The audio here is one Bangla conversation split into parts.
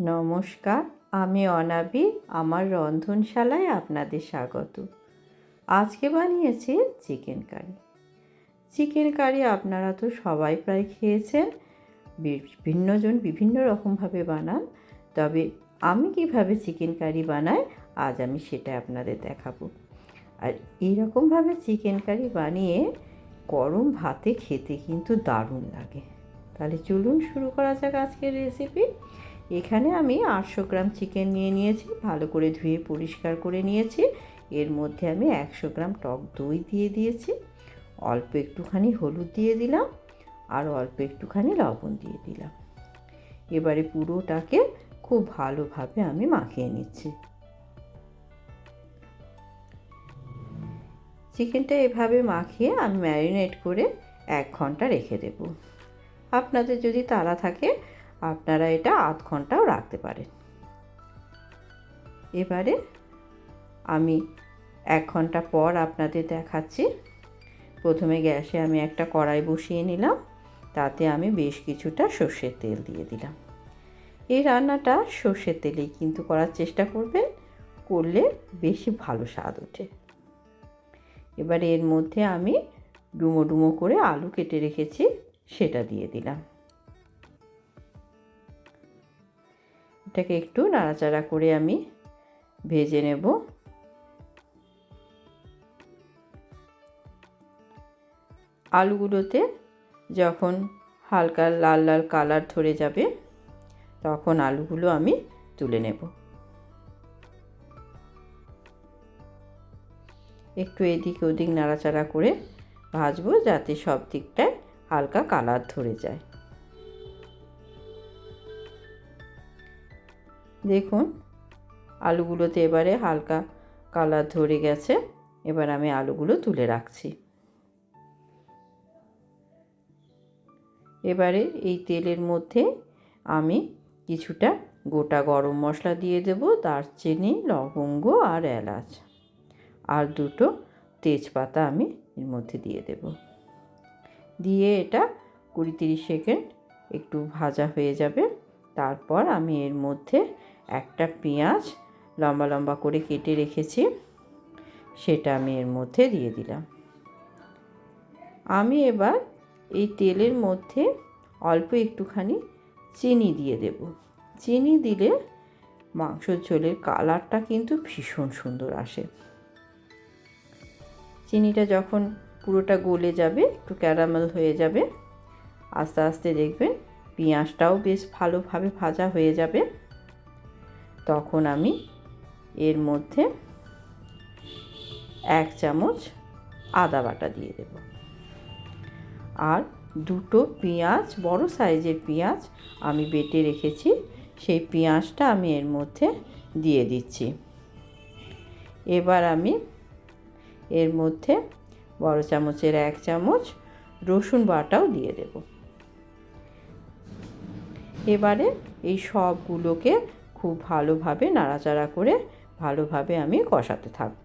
নমস্কার, আমি অনাবি, আমার রন্ধনশালায় আপনাদের স্বাগত। আজকে বানিয়েছি চিকেন কারি। চিকেন কারি আপনারা তো সবাই প্রায় খেয়েছেন, বিভিন্নজন বিভিন্ন রকমভাবে বানান, তবে আমি কীভাবে চিকেন কারি বানাই, আজ আমি সেটা আপনাদের দেখাবো। আর এইরকমভাবে চিকেন কারি বানিয়ে গরম ভাতে খেতে কিন্তু দারুণ লাগে। তাহলে চলুন শুরু করা যাক আজকের রেসিপি এখানে আমি আটশো গ্রাম চিকেন নিয়ে নিয়েছি, ভালো করে ধুয়ে পরিষ্কার করে নিয়েছি। এর মধ্যে আমি একশো গ্রাম টক দই দিয়ে দিয়েছি, অল্প একটুখানি হলুদ দিয়ে দিলাম আর অল্প একটুখানি লবণ দিয়ে দিলাম। এবারে পুরোটাকে খুব ভালোভাবে আমি মাখিয়ে নিচ্ছি। চিকেনটা এভাবে মাখিয়ে আমি ম্যারিনেট করে এক ঘণ্টা রেখে দেব। আপনাদের যদি তাড়া থাকে আপনারা এটা আধ ঘন্টাও রাখতে পারেন। এবারে আমি এক ঘণ্টা পর আপনাদের দেখাচ্ছি। প্রথমে গ্যাসে আমি একটা কড়াই বসিয়ে নিলাম, তাতে আমি বেশ কিছুটা সর্ষের তেল দিয়ে দিলাম। এই রান্নাটা সর্ষের তেলেই কিন্তু করার চেষ্টা করবেন, করলে বেশি ভালো স্বাদ ওঠে। এবার এর মধ্যে আমি ডুমো ডুমো করে আলু কেটে রেখেছি, সেটা দিয়ে দিলাম। এটাকে একটু নাড়াচাড়া করে আমি ভেজে নেব। আলুগুলোতে যখন হালকা লাল লাল কালার ধরে যাবে, তখন আলুগুলো আমি তুলে নেব। একটু এদিক ওদিক নাড়াচাড়া করে ভাজবো যাতে সব দিকটায় হালকা কালার ধরে যায়। দেখুন, আলুগুলোতে এবারে হালকা কালার ধরে গেছে, এবার আমি আলুগুলো তুলে রাখছি। এবারে এই তেলের মধ্যে আমি কিছুটা গোটা গরম মশলা দিয়ে দেব, দারচিনি, লবঙ্গ আর এলাচ। আর দুটো তেজপাতা আমি এর মধ্যে দিয়ে দেব। দিয়ে এটা কুড়ি তিরিশ সেকেন্ড একটু ভাজা হয়ে যাবে, তারপর আমি এর মধ্যে একটা পেঁয়াজ লম্বা লম্বা করে কেটে রেখেছি, সেটা আমি এর মধ্যে দিয়ে দিলাম। আমি এবার এই তেলের মধ্যে অল্প একটুখানি চিনি দিয়ে দেব। চিনি দিলে মাংসর ঝোলের কালারটা কিন্তু ভীষণ সুন্দর আসে। চিনিটা যখন পুরোটা গলে যাবে, একটু ক্যারামেল হয়ে যাবে, আস্তে আস্তে দেখবেন পেঁয়াজটাও বেশ ভালোভাবে ভাজা হয়ে যাবে। তখন আমি এর মধ্যে এক চামচ আদা বাটা দিয়ে দেব। আর দুটো পেঁয়াজ, বড় সাইজের পেঁয়াজ আমি বেটে রেখেছি, সেই পেঁয়াজটা আমি এর মধ্যে দিয়ে দিচ্ছি। এবার আমি এর মধ্যে বড় চামচের এক চামচ রসুন বাটাও দিয়ে দেব। এবারে এই সবগুলোকে খুব ভালোভাবে নাড়াচাড়া করে ভালোভাবে আমি কষাতে থাকব।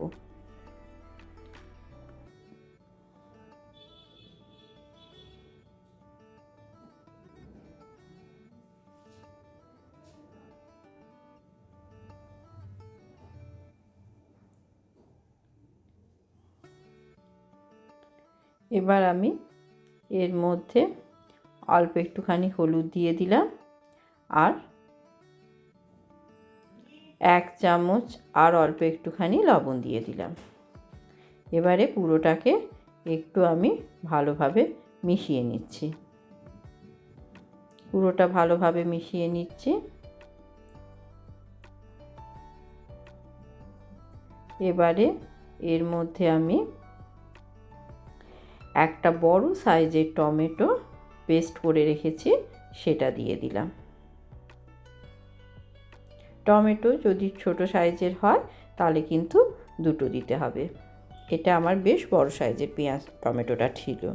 এবার আমি এর মধ্যে অল্প একটুখানি হলুদ দিয়ে দিলাম আর এক চামচ আর অল্প একটুখানি লবণ দিয়ে দিলাম। এবারে পুরোটাকে একটু আমি ভালোভাবে মিশিয়ে নিচ্ছি। পুরোটা ভালোভাবে মিশিয়ে নিচ্ছি। এবারে এর মধ্যে আমি একটা বড় সাইজের টমেটো পেস্ট করে রেখেছি, সেটা দিয়ে দিলাম। টমেটো যদি ছোট সাইজের হয়, তাহলে কিন্তু দুটো দিতে হবে। এটা আমার বেশ বড় সাইজের পেঁয়াজ, টমেটোটা ছিল।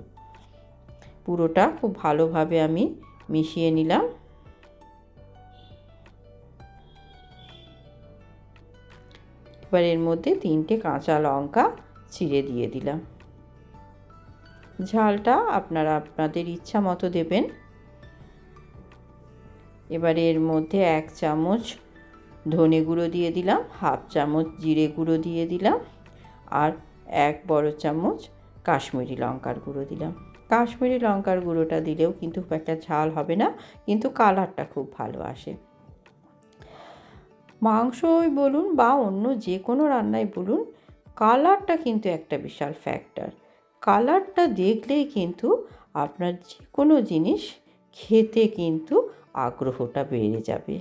পুরোটা খুব ভালোভাবে আমি মিশিয়ে নিলাম। এবার এর মধ্যে তিনটে কাঁচা লঙ্কা ছিঁড়ে দিয়ে দিলাম। ঝালটা আপনারা আপনাদের ইচ্ছা মতো দেবেন। এবারে এর মধ্যে এক চামচ ধনে গুঁড়ো দিয়ে দিলাম, হাফ চামচ জিরে গুঁড়ো দিয়ে দিলাম আর এক বড় চামচ কাশ্মীরি লঙ্কার গুঁড়ো দিলাম। কাশ্মীরি লঙ্কার গুঁড়োটা দিলেও কিন্তু খুব একটা ঝাল হবে না, কিন্তু কালারটা খুব ভালো আসে। মাংসই বলুন বা অন্য যে কোনো রান্নায় বলুন, কালারটা কিন্তু একটা বিশাল ফ্যাক্টর কালারটা দেখলেই কিন্তু আপনার যে কোনো জিনিস খেতে কিন্তু আগ্রহটা বেড়ে যাবে।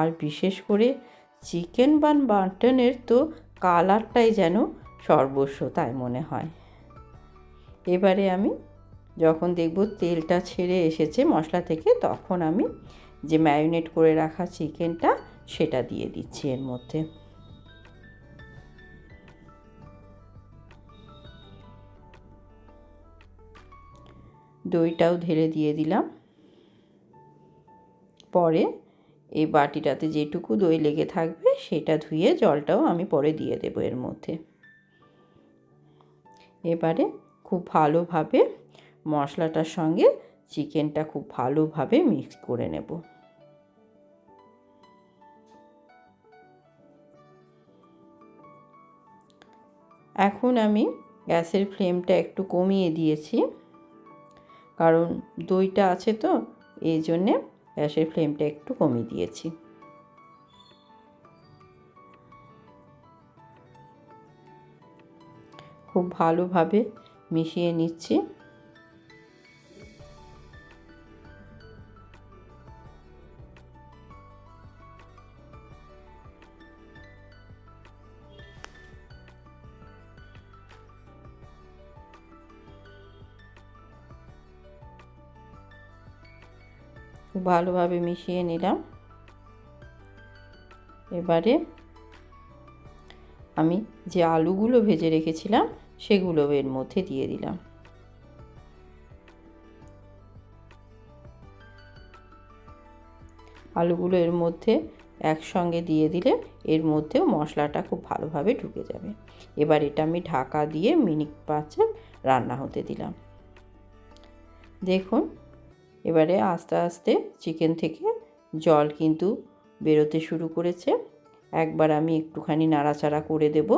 আর বিশেষ করে চিকেন বা মাটনের তো কালারটাই যেন সর্বস্ব তাই মনে হয়। এবারে আমি যখন দেখব তেলটা ছেড়ে এসেছে মশলা থেকে, তখন আমি যে ম্যারিনেট করে রাখা চিকেনটা সেটা দিয়ে দিচ্ছি এর মধ্যে। দইটাও ঢেলে দিয়ে দিলাম। পরে এই বাটিটাতে যেটুকু দই লেগে থাকবে, সেটা ধুয়ে জলটাও আমি পরে দিয়ে দেবো এর মধ্যে। এবারে খুব ভালোভাবে মশলাটার সঙ্গে চিকেনটা খুব ভালোভাবে মিক্স করে নেব। এখন আমি গ্যাসের ফ্লেমটা একটু কমিয়ে দিয়েছি, কারণ দইটা আছে তো, এই জন্যে গ্যাসের ফ্লেমটা একটু কমিয়ে দিয়েছি। খুব ভালোভাবে মিশিয়ে নিচ্ছি। খুব ভালোভাবে মিশিয়ে নিলাম। এবারে আমি যে আলুগুলো ভেজে রেখেছিলাম সেগুলো এর মধ্যে দিয়ে দিলাম। আলুগুলো এর মধ্যে একসঙ্গে দিয়ে দিলে এর মধ্যেও মশলাটা খুব ভালোভাবে ঢুকে যাবে। এবার এটা আমি ঢাকা দিয়ে মিনিট পাঁচেক রান্না হতে দিলাম। দেখুন এবারে আস্তে আস্তে চিকেন থেকে জল কিন্তু বেরোতে শুরু করেছে। একবার আমি একটুখানি নাড়াচাড়া করে দেব।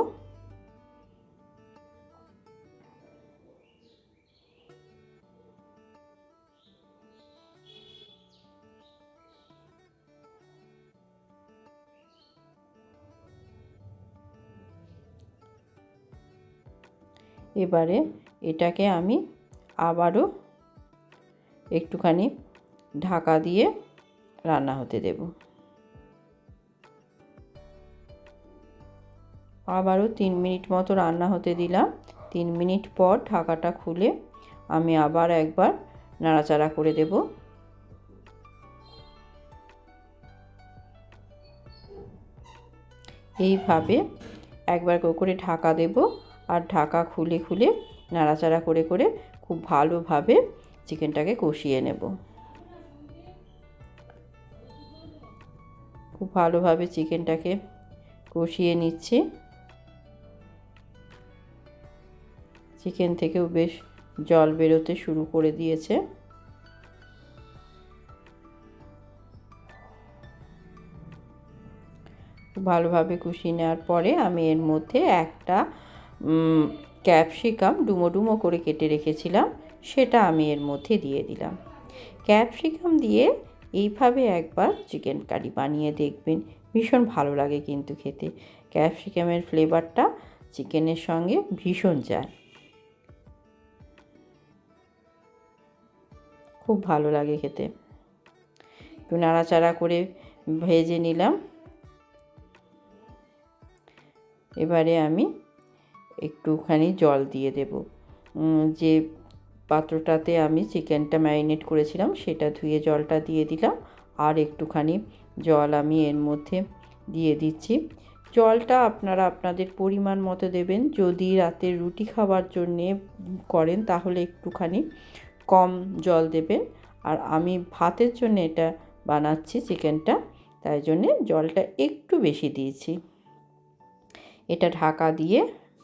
এবারে এটাকে আমি আবারও একটুখানি ঢাকা দিয়ে রান্না হতে দেব। আবারও তিন মিনিট মতো রান্না হতে দিলাম। তিন মিনিট পর ঢাকাটা খুলে আমি আবার একবার নাড়াচাড়া করে দেব। এইভাবে একবার করে ঢাকা দেব আর ঢাকা খুলে খুলে নাড়াচাড়া করে করে খুব ভালোভাবে চিকেনটাকে কষিয়ে নেব। খুব ভালোভাবে চিকেনটাকে কষিয়ে নিচ্ছি। চিকেন থেকেও বেশ জল বেরোতে শুরু করে দিয়েছে। ভালোভাবে কষিয়ে নেওয়ার পরে আমি এর মধ্যে একটা ক্যাপসিকাম ডুমো ডুমো করে কেটে রেখেছিলাম। সেটা আমি এর মধ্যে দিয়ে দিলাম। ক্যাপসিকাম দিয়ে এইভাবে একবার চিকেন কারি বানিয়ে দেখবেন। ভীষণ ভালো লাগে কিন্তু খেতে। ক্যাপসিকামের ফ্লেভারটা চিকেনের সঙ্গে ভীষণ যায়। খুব ভালো লাগে খেতে। একটু নাড়াচাড়া করে ভেজে নিলাম। এবারে আমি একটুখানি জল দিয়ে দেব। যে পাত্রটাতে আমি চিকেনটা ম্যারিনেট করেছিলাম, সেটা ধুয়ে জলটা দিয়ে দিলাম, আর একটুখানি জল আমি এর মধ্যে দিয়ে দিচ্ছি। জলটা আপনারা আপনাদের পরিমাণ মতো দেবেন, যদি রাতে রুটি খাবার জন্যে করেন তাহলে একটুখানি কম জল দেবেন। আর আমি ভাতের জন্য এটা বানাচ্ছি চিকেনটা, তাই জন্যে জলটা একটু বেশি দিয়েছি। এটা ঢাকা দিয়ে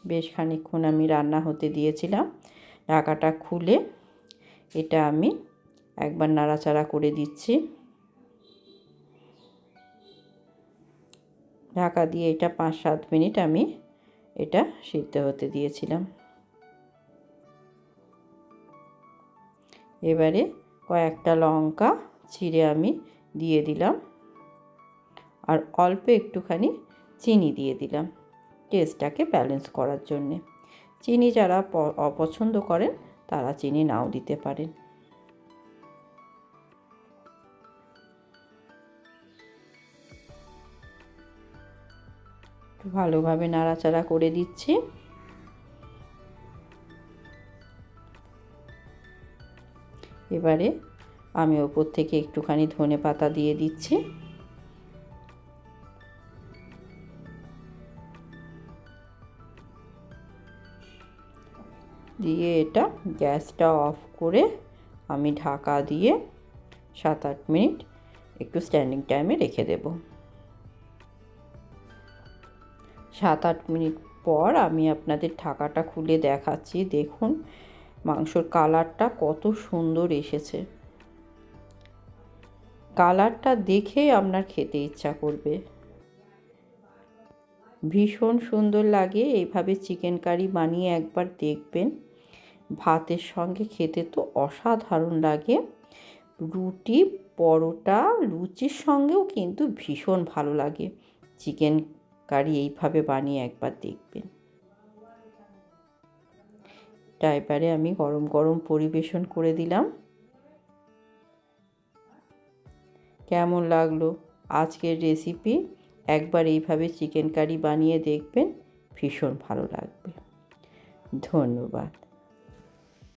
বেশ খানিক্ষণ আমি রান্না হতে দিয়েছিলাম। ঢাকাটা খুলে এটা আমি একবার নাড়াচাড়া করে দিচ্ছি। ঢাকা দিয়ে এটা পাঁচ সাত মিনিট আমি এটা সিদ্ধ হতে দিয়েছিলাম। এবারে কয়েকটা লঙ্কা চিড়ে আমি দিয়ে দিলাম আর অল্প একটুখানি চিনি দিয়ে দিলাম টেস্টটাকে ব্যালেন্স করার জন্যে। চিনি যারা অপছন্দ করেন, তারা চিনি নাও দিতে পারেন। ভালোভাবে নাড়াচাড়া করে দিচ্ছি। এবারে আমি ওপর থেকে একটুখানি ধনে পাতা দিয়ে দিচ্ছি। দিয়ে এটা গ্যাসটা অফ করে আমি ঢাকা দিয়ে সাত আট মিনিট একটু স্ট্যান্ডিং টাইমে রেখে দেব। সাত আট মিনিট পর আমি আপনাদের ঢাকাটা খুলে দেখাচ্ছি। দেখুন, মাংসর কালারটা কত সুন্দর এসেছে। কালারটা দেখেই আপনার খেতে ইচ্ছা করবে। ভীষণ সুন্দর লাগে। এইভাবে চিকেন কারি বানিয়ে একবার দেখবেন। ভাতের সঙ্গে খেতে তো অসাধারণ লাগে। রুটি, পরোটা, লুচির সঙ্গেও কিন্তু ভীষণ ভালো লাগে। চিকেন কারি এইভাবে বানিয়ে একবার দেখবেন। এবারে আমি গরম গরম পরিবেশন করে দিলাম। কেমন লাগল আজকের রেসিপি একবার এইভাবে চিকেন কারি বানিয়ে দেখবেন, ভীষণ ভালো লাগবে। ধন্যবাদ।